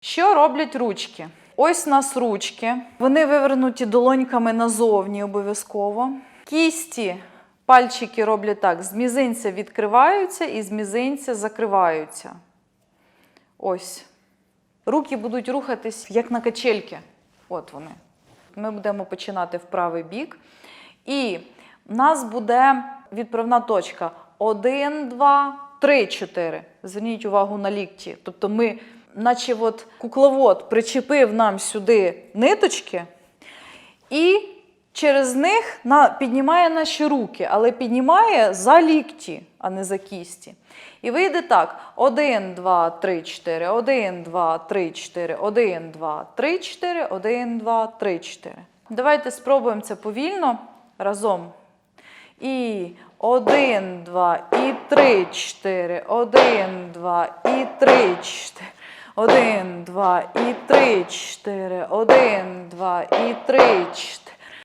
Що роблять ручки? Ось у нас ручки. Вони вивернуті долоньками назовні обов'язково. Кісті, пальчики роблять так: з мізинця відкриваються і з мізинця закриваються. Ось. Руки будуть рухатись як на качельки. От вони. Ми будемо починати в правий бік. І в нас буде відправна точка 1, 2, 3, 4. Зверніть увагу на лікті. Тобто ми, наче от кукловод причепив нам сюди ниточки, і через них піднімає наші руки, але піднімає за лікті, а не за кісті. І вийде так: 1, 2, 3, 4, 1, 2, 3, 4, 1, 2, 3, 4, 1, 2, 3, 4. Давайте спробуємо це повільно разом. І 1, 2, і 3, 4, 1, 2, і 3, 4. 1, 2, і 3, 4, 1, 2, і 3, 4.